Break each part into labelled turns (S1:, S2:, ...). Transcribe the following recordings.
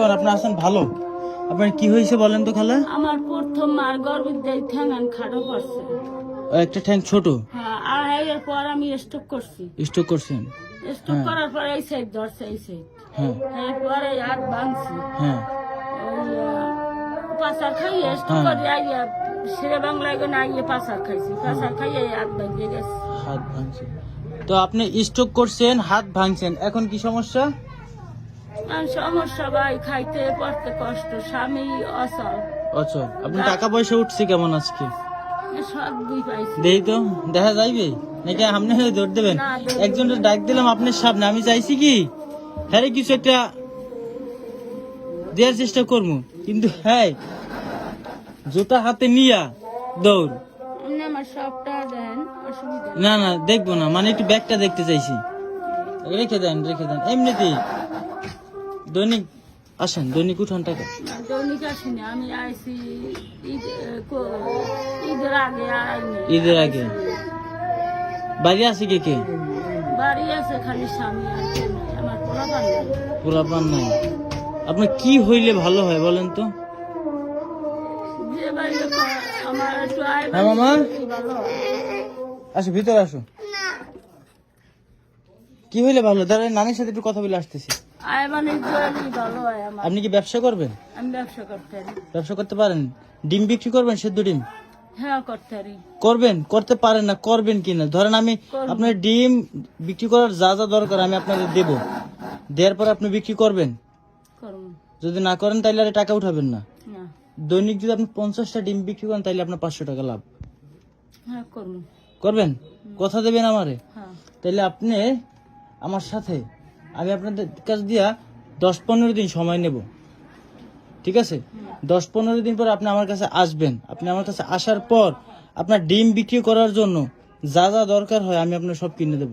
S1: এখন আপনি আছেন ভালো। আপনার কি হয়েছে বলেন তো খালা?
S2: আমার প্রথম মার গর্ভের ঠ্যাঙান খাটো করছে।
S1: একটা ঠ্যাং ছোট?
S2: হ্যাঁ আর এর পর আমি স্টক করছি।
S1: স্ট্রোক করছেন?
S2: স্টক করার পর এই সাইড ধরছে এই সাইড
S1: হ্যাঁ।
S2: এরপরে হাত ভাঙছি।
S1: হ্যাঁ।
S2: পাচার খাইয়ে স্টক
S1: হ্যাঁ।
S2: করে আইয়া সেরে বাংলায় গো না আইয়ে পাচার খাইছি। পাচার খাইয়ে হাত ভাঙিয়ে গেছে।
S1: হাত ভাঙছে। তো আপনি স্ট্রোক করছেন হাত ভাঙছেন। এখন কি সমস্যা?
S2: সমস্যা ভাই খাইতে পড়তে কষ্ট। স্বামী অচল।
S1: আপনি টাকা পয়সা উঠছে কেমন আজকে?
S2: দুই
S1: তো দেখা যাইবে। নাকি আপনি দৌড় দেবেন। একজনের ডাক দিলাম আপনার সামনে। আমি চাইছি কি হ্যাঁ কিছু একটা দেওয়ার চেষ্টা করব কিন্তু হ্যাঁ জুতা হাতে নিয়া দৌড়। না না দেখব না। মানে একটু ব্যাগটা দেখতে চাইছি। রেখে দেন রেখে দেন। এমনিতেই দৈনিক আসেন দৈনিক উঠান টাকা
S2: দৈনিক আসিনি আমি আইছি ঈদের আগে আইনি।
S1: ঈদের আগে? বাড়ি আছে কে কে?
S2: বাড়ি আছে খালি স্বামী নাই। আমার পোলা বান্ধব
S1: পুরা পান নাই। আপনার কি হইলে ভালো হয় বলেন তো? হ্যাঁ মামা। আসো ভিতরে আসো। কি হইলে ভালো দাঁড়ান নানির সাথে একটু কথা বলে আসতেছি।
S2: মানে
S1: আপনি কি ব্যবসা করবেন?
S2: আমি ব্যবসা করতে পারি।
S1: ব্যবসা করতে পারেন? ডিম বিক্রি করবেন সেদ্ধ ডিম?
S2: হ্যাঁ করতে পারি।
S1: করবেন? করতে পারেন না করবেন কিনা ধরেন আমি আপনার ডিম বিক্রি করার যা যা দরকার আমি আপনাদের দেব। দেওয়ার পর আপনি বিক্রি করবেন? যদি না করেন তাহলে আর টাকা উঠাবেন না।
S2: না।
S1: দৈনিক যদি আপনি পঞ্চাশটা ডিম বিক্রি করেন তাহলে আপনার পাঁচশো টাকা লাভ।
S2: হ্যাঁ
S1: করবেন? কথা দেবেন আমারে?
S2: হ্যাঁ।
S1: তাহলে আপনি আমার সাথে। আমি আপনাদের কাছ দিয়া দশ পনেরো দিন সময় নেব। ঠিক আছে? দশ পনেরো দিন পর আপনি আমার কাছে আসবেন। আপনি আমার কাছে আসার পর আপনার ডিম বিক্রি করার জন্য যা যা দরকার হয় আমি আপনার সব কিনে দেব।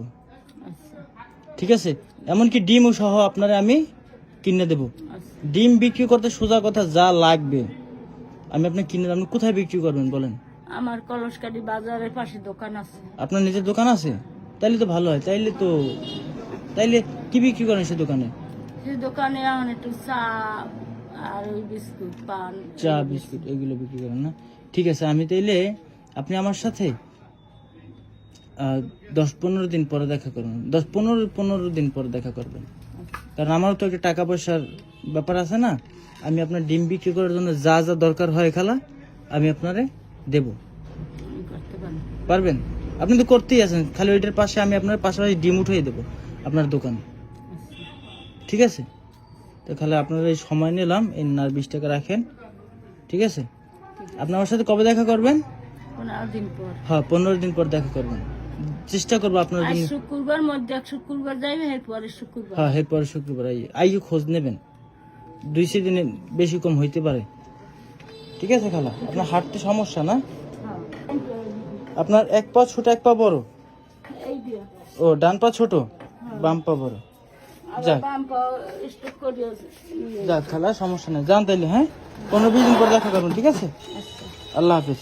S1: ঠিক আছে? এমনকি ডিমও সহ আপনারে আমি কিনে দেব। ডিম বিক্রি করতে সোজা কথা যা লাগবে আমি আপনাকে কিনে দেব। আপনি কোথায় বিক্রি করবেন বলেন?
S2: আমার কলসকাটি বাজারের পাশে দোকান আছে।
S1: আপনার নিজের দোকান আছে? তাইলে তো ভালো হয়। তাইলে তো তাইলে কি বিক্রি করেন সে দোকানে?
S2: দোকানে একটু চা আর ওই বিস্কুট পান।
S1: চা বিস্কুট এগুলো বিক্রি করেন না? ঠিক আছে আমি তাইলে আপনি আমার সাথে দশ পনেরো দিন পরে দেখা করবেন দশ পনেরো পনেরো দিন পরে দেখা করবেন। কারণ আমারও তো একটা টাকা পয়সার ব্যাপার আছে না। আমি আপনার ডিম বিক্রি করার জন্য যা যা দরকার হয় খালা আমি আপনারে দেব। পারবেন? আপনি তো করতেই আছেন। খালি ওইটার পাশে আমি আপনার পাশাপাশি ডিম উঠিয়ে দেবো। আপনার দোকানে। ঠিক আছে? তো খালি আপনারা এই সময় নিলাম এই না বিশ টাকা রাখেন। ঠিক আছে? আপনি আমার সাথে কবে দেখা করবেন? হ্যাঁ পনেরো দিন পর দেখা করবেন। চেষ্টা করব আপনার জন্য
S2: শুক্রবার মধ্যে এক শুক্রবার যাইবে এরপরে শুক্রবার।
S1: হ্যাঁ এরপরে শুক্রবার। আই আইয়ে খোঁজ নেবেন। দুই সে দিনে বেশি কম হইতে পারে। ঠিক আছে খালা? আপনার হাঁটতে সমস্যা না?
S2: হ্যাঁ।
S1: আপনার এক পা ছোট এক পা বড়? ও ডান পা ছোট? বাম পা বড় যাক। যাক খালা সমস্যা নেই। জান তাইলে হ্যাঁ? পনেরো বিশ দিন পর দেখা করুন ঠিক আছে?
S2: আচ্ছা।
S1: আল্লাহ হাফিজ।